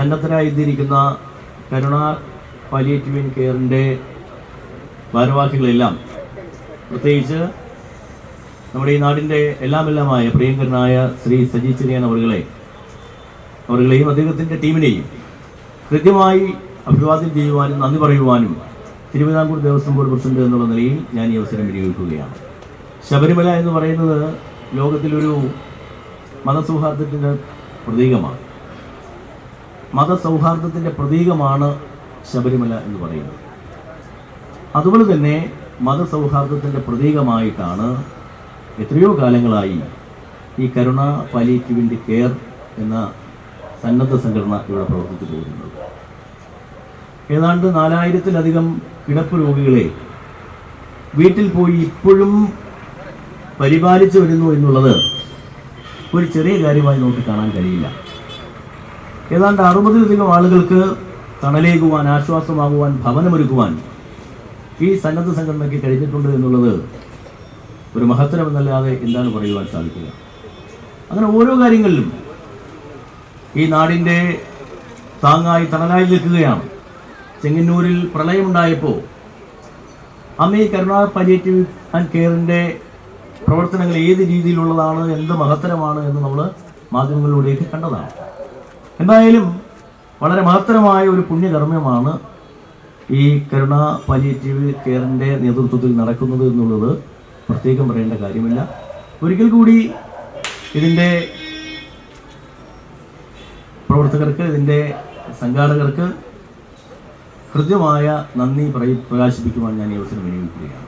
സന്നദ്ധരായിരിക്കുന്ന കരുണ palliative കെയറിന്റെ ഭാരവാഹികളെല്ലാം പ്രത്യേകിച്ച് നമ്മുടെ ഈ നാടിന്റെ എല്ലാമെല്ലാമായ പ്രിയങ്കരനായ ശ്രീ സജി ചെറിയാൻ അവരുകളെ അവരുകളെയും അദ്ദേഹത്തിന്റെ ടീമിനെയും കൃത്യമായി അഭിവാദ്യം ചെയ്യുവാനും നന്ദി പറയുവാനും തിരുവിതാംകൂർ ദേവസ്വം ബോർഡ് പ്രസിഡന്റ് എന്നുള്ള നിലയിൽ ഞാൻ ഈ അവസരം വിനിയോഗിക്കുകയാണ്. ശബരിമല എന്ന് പറയുന്നത് ലോകത്തിലൊരു മതസൗഹാർദ്ദത്തിന്റെ പ്രതീകമാണ്. മതസൗഹാർദ്ദത്തിന്റെ പ്രതീകമാണ് ശബരിമല എന്ന് പറയുന്നത്. അതുപോലെ തന്നെ മതസൗഹാർദ്ദത്തിന്റെ പ്രതീകമായിട്ടാണ് എത്രയോ കാലങ്ങളായി ഈ കരുണ പാലിയേറ്റീവിന്റെ കെയർ എന്ന സന്നദ്ധ സംഘടന ഇവിടെ പ്രവർത്തിച്ചു പോകുന്നത്. ഏതാണ്ട് നാലായിരത്തിലധികം കിടപ്പ് രോഗികളെ വീട്ടിൽ പോയി ഇപ്പോഴും പരിപാലിച്ചു വരുന്നു എന്നുള്ളത് ഒരു ചെറിയ കാര്യമായി നമുക്ക് കാണാൻ കഴിയില്ല. ഏതാണ്ട് അറുപതിലധികം ആളുകൾക്ക് തണലേകുവാൻ ആശ്വാസമാകുവാൻ ഭവനമൊരുക്കുവാൻ ഈ സന്നദ്ധ സംഘടനയ്ക്ക് കഴിഞ്ഞിട്ടുണ്ട് എന്നുള്ളത് ഒരു മഹത്തരമെന്നല്ലാതെ എന്താണ് പറയുവാൻ സാധിക്കുക? അങ്ങനെ ഓരോ കാര്യങ്ങളിലും ഈ നാടിന്റെ താങ്ങായി തണലായി നിൽക്കുകയാണ്. ചെങ്ങന്നൂരിൽ പ്രളയമുണ്ടായപ്പോൾ അന്ന് ഈ കരുണ പാലിയേറ്റീവ് ആൻഡ് കെയറിന്റെ പ്രവർത്തനങ്ങൾ ഏത് രീതിയിലുള്ളതാണ് എന്ത് മഹത്തരമാണ് എന്ന് നമ്മൾ മാധ്യമങ്ങളിലൂടെയൊക്കെ കണ്ടതാണ്. എന്തായാലും വളരെ മഹത്തരമായ ഒരു പുണ്യകർമ്മമാണ് ഈ കരുണ പാലിയേറ്റീവ് കെയറിന്റെ നേതൃത്വത്തിൽ നടക്കുന്നത് എന്നുള്ളത് പ്രത്യേകം പറയേണ്ട കാര്യമില്ല. ഒരിക്കൽ കൂടി ഇതിന്റെ പ്രവർത്തകർക്ക് ഇതിന്റെ സംഘാടകർക്ക് ഹൃദ്യമായ നന്ദി പ്രകാശിപ്പിക്കുവാൻ ഞാൻ ഈ അവസരം വിനിയോഗിക്കുകയാണ്.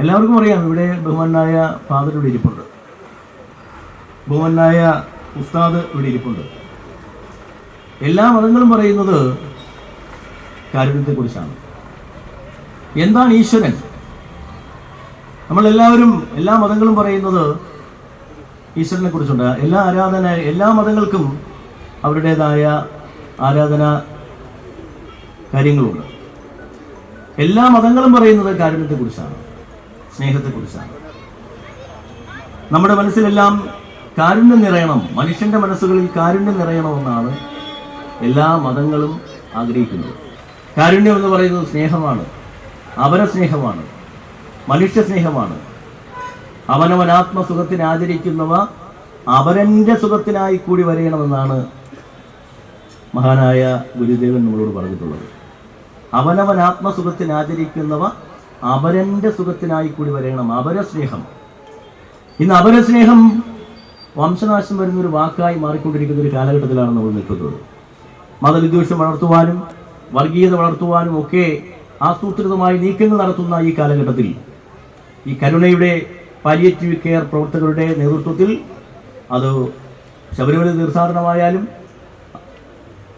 എല്ലാവർക്കും അറിയാം ഇവിടെ ബഹുമാനായ ഫാദർ ഇവിടെ ഇരിപ്പുണ്ട്. ബഹുമാനായ ഉസ്താദ് ഇവിടെ ഇരിപ്പുണ്ട്. എല്ലാ മതങ്ങളും പറയുന്നത് കാരുണ്യത്തെക്കുറിച്ചാണ്. എന്താണ് ഈശ്വരൻ? നമ്മളെല്ലാവരും എല്ലാ മതങ്ങളും പറയുന്നത് ഈശ്വരനെ കുറിച്ചുണ്ട് എല്ലാ ആരാധന എല്ലാ മതങ്ങൾക്കും അവരുടേതായ ആരാധന കാര്യങ്ങളുണ്ട്. എല്ലാ മതങ്ങളും പറയുന്നത് കാരുണ്യത്തെക്കുറിച്ചാണ് സ്നേഹത്തെക്കുറിച്ചാണ്. നമ്മുടെ മനസ്സിലെല്ലാം കാരുണ്യം നിറയണം. മനുഷ്യന്റെ മനസ്സുകളിൽ കാരുണ്യം നിറയണമെന്നാണ് എല്ലാ മതങ്ങളും ആഗ്രഹിക്കുന്നത്. കാരുണ്യം എന്ന് പറയുന്നത് സ്നേഹമാണ്. അവരസ്നേഹമാണ് മനുഷ്യ സ്നേഹമാണ് അവനവനാത്മസുഖത്തിന് ആചരിക്കുന്നവ അവരന്റെ സുഖത്തിനായി കൂടി വരയണമെന്നാണ് മഹാനായ ഗുരുദേവൻ നമ്മളോട് പറഞ്ഞിട്ടുള്ളത്. അവനവൻ ആത്മസുഖത്തിന് ആചരിക്കുന്നവ അവരന്റെ സുഖത്തിനായി കൂടി വരയണം. അവരസ്നേഹം ഇന്ന് അപരസ്നേഹം വംശനാശം വരുന്ന ഒരു വാക്കായി മാറിക്കൊണ്ടിരിക്കുന്ന ഒരു കാലഘട്ടത്തിലാണ് നമ്മൾ നിൽക്കുന്നത്. മതവിദ്വേഷം വളർത്തുവാനും വർഗീയത വളർത്തുവാനും ഒക്കെ ആസൂത്രിതമായി നീക്കങ്ങൾ നടത്തുന്ന ഈ കാലഘട്ടത്തിൽ ഈ കരുണയുടെ പാലിയേറ്റീവ് കെയർ പ്രവർത്തകരുടെ നേതൃത്വത്തിൽ അത് ശബരിമല തീർത്ഥാടനമായാലും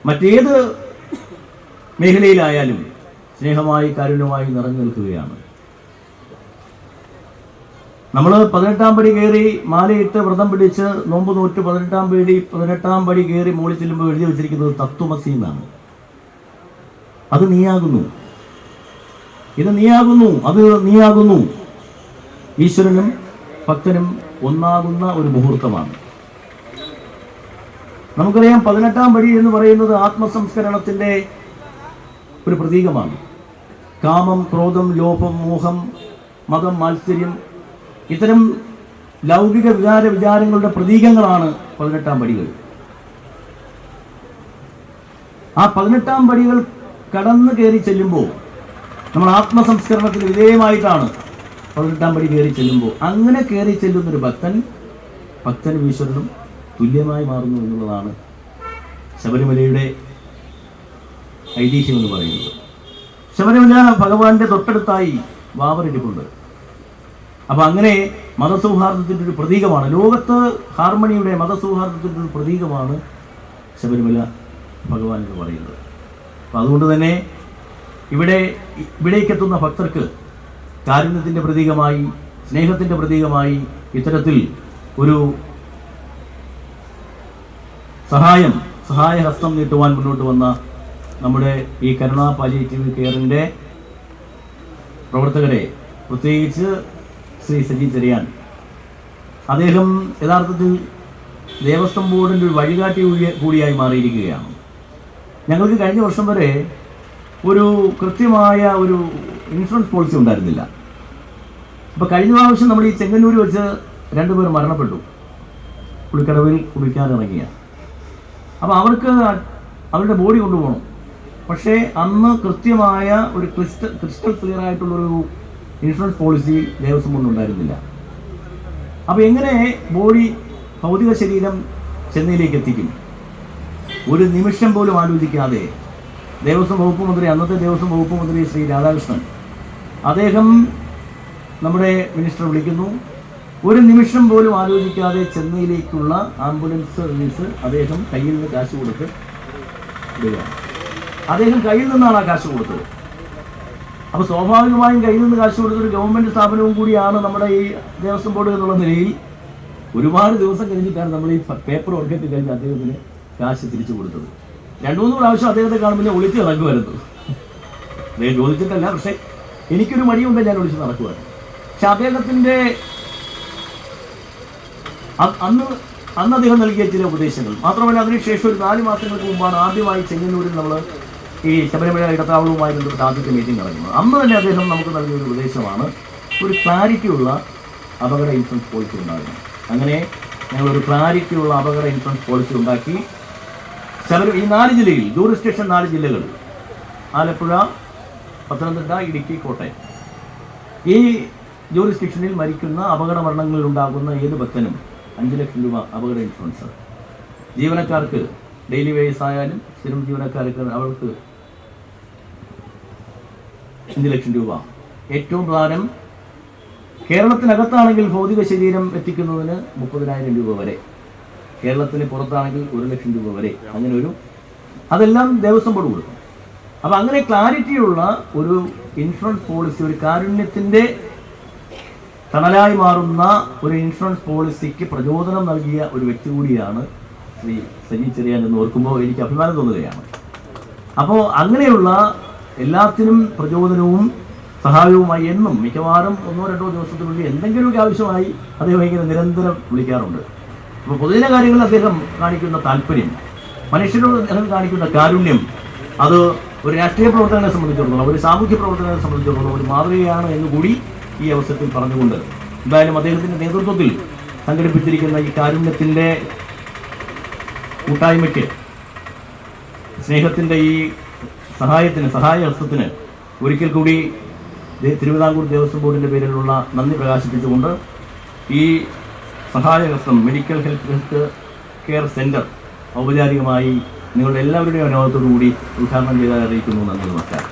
മറ്റേത് മേഖലയിലായാലും സ്നേഹമായി കാരുണ്യമായി നിറഞ്ഞു നിൽക്കുകയാണ്. നമ്മൾ പതിനെട്ടാം പടി കയറി മാലയിട്ട് വ്രതം പിടിച്ച് നോമ്പ് നൂറ്റ് പതിനെട്ടാം പടി പതിനെട്ടാം പടി കയറി മുകളിൽ ചെല്ലുമ്പോൾ എഴുതി വെച്ചിരിക്കുന്നത് തത്വമസി എന്നാണ്. അത് നീയാകുന്നു. ഇത് നീയാകുന്നു. അത് നീയാകുന്നു. ഈശ്വരനും ഭക്തനും ഒന്നാകുന്ന ഒരു മുഹൂർത്തമാണ്. നമുക്കറിയാം പതിനെട്ടാം പടി എന്ന് പറയുന്നത് ആത്മസംസ്കരണത്തിന്റെ ഒരു പ്രതീകമാണ്. കാമം ക്രോധം ലോഭം മോഹം മതം മാത്സര്യം ഇത്തരം ലൗകിക വികാര വിചാരങ്ങളുടെ പ്രതീകങ്ങളാണ് പതിനെട്ടാം പടികൾ. ആ പതിനെട്ടാം പടികൾ കടന്നു കയറി ചെല്ലുമ്പോൾ നമ്മൾ ആത്മസംസ്കരണത്തിന് വിധേയമായിട്ടാണ് പതിനെട്ടാം പടി കയറി ചെല്ലുമ്പോൾ. അങ്ങനെ കയറി ചെല്ലുന്നൊരു ഭക്തൻ ഭക്തനും ഈശ്വരനും തുല്യമായി മാറുന്നു എന്നുള്ളതാണ് ശബരിമലയുടെ ഐതിഹ്യം എന്ന് പറയുന്നത്. ശബരിമല ഭഗവാന്റെ തൊട്ടടുത്തായി വാവറിരിപ്പുണ്ട് അപ്പൊ അങ്ങനെ മതസൗഹാർദ്ദത്തിന്റെ ഒരു പ്രതീകമാണ്. ലോകത്ത് ഹാർമണിയുടെ മതസൗഹാർദ്ദത്തിന്റെ ഒരു പ്രതീകമാണ് ശബരിമല ഭഗവാൻ എന്ന് പറയുന്നത്. അപ്പൊ അതുകൊണ്ട് തന്നെ ഇവിടെ ഇവിടേക്കെത്തുന്ന ഭക്തർക്ക് കാരുണ്യത്തിന്റെ പ്രതീകമായി സ്നേഹത്തിന്റെ പ്രതീകമായി ഇത്തരത്തിൽ ഒരു സഹായം സഹായഹസ്തം നീട്ടുവാൻ മുന്നോട്ട് വന്ന നമ്മുടെ ഈ കരുണ പാലിയേറ്റീവ് കെയറിന്റെ പ്രവർത്തകരെ പ്രത്യേകിച്ച് ശ്രീ സജി ചെറിയാൻ. അദ്ദേഹം യഥാർത്ഥത്തിൽ ദേവസ്വം ബോർഡിന്റെ ഒരു വഴികാട്ടി കൂടിയായി മാറിയിരിക്കുകയാണ്. ഞങ്ങൾക്ക് കഴിഞ്ഞ വർഷം വരെ ഒരു കൃത്യമായ ഒരു ഇൻഷുറൻസ് പോളിസി ഉണ്ടായിരുന്നില്ല. അപ്പോൾ കഴിഞ്ഞ പ്രാവശ്യം നമ്മൾ ഈ ചെങ്ങന്നൂർ വെച്ച് രണ്ടുപേർ മരണപ്പെട്ടു. കുളിക്കടവിൽ കുളിക്കാനിറങ്ങിയ അപ്പോൾ അവർക്ക് അവരുടെ ബോഡി കൊണ്ടുപോകണം. പക്ഷേ അന്ന് കൃത്യമായ ഒരു ക്രിസ്റ്റൽ ക്രിസ്റ്റൽ ക്ലിയർ ആയിട്ടുള്ളൊരു ഇൻഷുറൻസ് പോളിസി ദേവസ്വം ബോർഡിന് ഉണ്ടായിരുന്നില്ല. അപ്പോൾ എങ്ങനെ ബോഡി ഭൗതിക ശരീരം ചെന്നൈയിലേക്ക് എത്തിക്കും? ഒരു നിമിഷം പോലും ആലോചിക്കാതെ ദേവസ്വം വകുപ്പ് മന്ത്രി അന്നത്തെ ദേവസ്വം വകുപ്പ് മന്ത്രി ശ്രീ രാധാകൃഷ്ണൻ അദ്ദേഹം നമ്മുടെ മിനിസ്റ്റർ വിളിക്കുന്നു. ഒരു നിമിഷം പോലും ആലോചിക്കാതെ ചെന്നൈയിലേക്കുള്ള ആംബുലൻസ് സർവീസ് അദ്ദേഹം കയ്യിൽ നിന്ന് കാശ് കൊടുത്ത് അദ്ദേഹം കയ്യിൽ നിന്നാണ് ആ കാശ് കൊടുത്തത്. അപ്പോൾ സ്വാഭാവികമായും കയ്യിൽ നിന്ന് കാശ് കൊടുത്തൊരു ഗവൺമെന്റ് സ്ഥാപനവും കൂടിയാണ് നമ്മുടെ ഈ ദേവസ്വം ബോർഡ് എന്നുള്ള നിലയിൽ. ഒരുപാട് ദിവസം കഴിഞ്ഞിട്ടാണ് നമ്മൾ ഈ പേപ്പർ വർക്കൊക്കെ കഴിഞ്ഞ് അദ്ദേഹത്തിന് കാശ് തിരിച്ചു കൊടുത്തത്. രണ്ടു മൂന്ന് പ്രാവശ്യം അദ്ദേഹത്തെ കാണുമ്പോൾ ഞാൻ ഒളിച്ച് നടക്കുമായിരുന്നു. അദ്ദേഹം ചോദിച്ചിട്ടല്ല പക്ഷേ എനിക്കൊരു മടിയുണ്ട് ഞാൻ ഒളിച്ച് നടക്കുമായിരുന്നു. പക്ഷെ അദ്ദേഹത്തിന്റെ അന്ന് അന്ന് അദ്ദേഹം നൽകിയ ചില ഉപദേശങ്ങൾ. മാത്രമല്ല അതിനുശേഷം ഒരു നാല് മാസങ്ങൾക്ക് മുമ്പാണ് ആദ്യമായി ചെങ്ങന്നൂരിൽ നമ്മൾ ഈ ശബരിമല ഇടത്താവളവുമായി ബന്ധപ്പെട്ട ആദ്യത്തെ മീറ്റിംഗ് നടക്കുന്നത് അന്ന് തന്നെ അദ്ദേഹം നമുക്ക് നൽകിയ ഒരു ഉപദേശമാണ് ഒരു ക്ലാരിറ്റിയുള്ള അപകട ഇൻഷുറൻസ് പോളിസി ഉണ്ടാകുന്നത് അങ്ങനെ ഞങ്ങളൊരു ക്ലാരിറ്റിയുള്ള അപകട ഇൻഷുറൻസ് പോളിസി ഉണ്ടാക്കി. ശബരി ഈ നാല് ജില്ലയിൽ ജൂറിസ്ഡിക്ഷൻ നാല് ജില്ലകൾ ആലപ്പുഴ പത്തനംതിട്ട ഇടുക്കി കോട്ടയം ഈ ജൂറിസ്ഡിക്ഷനിൽ മരിക്കുന്ന അപകട മരണങ്ങളിൽ ഉണ്ടാകുന്ന ഏത് ഭക്തനും അഞ്ച് ലക്ഷം രൂപ അപകട ഇൻഷുറൻസ് ജീവനക്കാർക്ക് ഡെയിലി വേസ് ആയാലും സ്ഥിരം ജീവനക്കാർക്ക് അവർക്ക് അഞ്ച് ലക്ഷം രൂപ. ഏറ്റവും പ്രധാനം കേരളത്തിനകത്താണെങ്കിൽ ഭൗതിക ശരീരം എത്തിക്കുന്നതിന് മുപ്പതിനായിരം രൂപ വരെ. കേരളത്തിന് പുറത്താണെങ്കിൽ ഒരു ലക്ഷം രൂപ വരെ. അങ്ങനെ ഒരു അതെല്ലാം ദേവസ്വം ബോർഡ് കൊടുക്കും. അപ്പം അങ്ങനെ ക്ലാരിറ്റിയുള്ള ഒരു ഇൻഷുറൻസ് പോളിസി ഒരു കാരുണ്യത്തിന്റെ തണലായി മാറുന്ന ഒരു ഇൻഷുറൻസ് പോളിസിക്ക് പ്രചോദനം നൽകിയ ഒരു വ്യക്തി കൂടിയാണ് ശ്രീ സജി ചെറിയാൻ എന്ന് ഓർക്കുമ്പോൾ എനിക്ക് അഭിമാനം തോന്നുകയാണ്. അപ്പോൾ അങ്ങനെയുള്ള എല്ലാത്തിനും പ്രചോദനവും സഹായവുമായി എന്നും മിക്കവാറും ഒന്നോ രണ്ടോ ദിവസത്തിനുള്ളിൽ എന്തെങ്കിലുമൊക്കെ ആവശ്യമായി അദ്ദേഹം ഇങ്ങനെ നിരന്തരം വിളിക്കാറുണ്ട്. അപ്പോൾ പൊതുജന കാര്യങ്ങളിൽ അദ്ദേഹം കാണിക്കുന്ന താല്പര്യം മനുഷ്യരോട് അദ്ദേഹം കാണിക്കുന്ന കാരുണ്യം അത് ഒരു രാഷ്ട്രീയ പ്രവർത്തകനെ സംബന്ധിച്ചിടത്തോളം ഒരു സാമൂഹ്യ പ്രവർത്തകനെ സംബന്ധിച്ചിടത്തോളം ഒരു മാതൃകയാണ് എന്ന് കൂടി ഈ അവസരത്തിൽ പറഞ്ഞുകൊണ്ട് എന്തായാലും അദ്ദേഹത്തിന്റെ നേതൃത്വത്തിൽ സംഘടിപ്പിച്ചിരിക്കുന്ന ഈ കാരുണ്യത്തിന്റെ കൂട്ടായ്മയ്ക്ക് സ്നേഹത്തിന്റെ ഈ സഹായത്തിന് സഹായ സഹായഹസ്തത്തിന് ഒരിക്കൽ കൂടി തിരുവിതാംകൂർ ദേവസ്വം ബോർഡിന്റെ പേരിലുള്ള നന്ദി പ്രകാശിപ്പിച്ചുകൊണ്ട് ഈ Sahayahastham medical health health care centre ഔപചാരികമായി നിങ്ങളുടെ എല്ലാവരുടെയും അനുഭവത്തോടു കൂടി ഉദ്ഘാടനം ചെയ്താൽ അറിയിക്കുന്നു. നന്ദി നമസ്കാരം.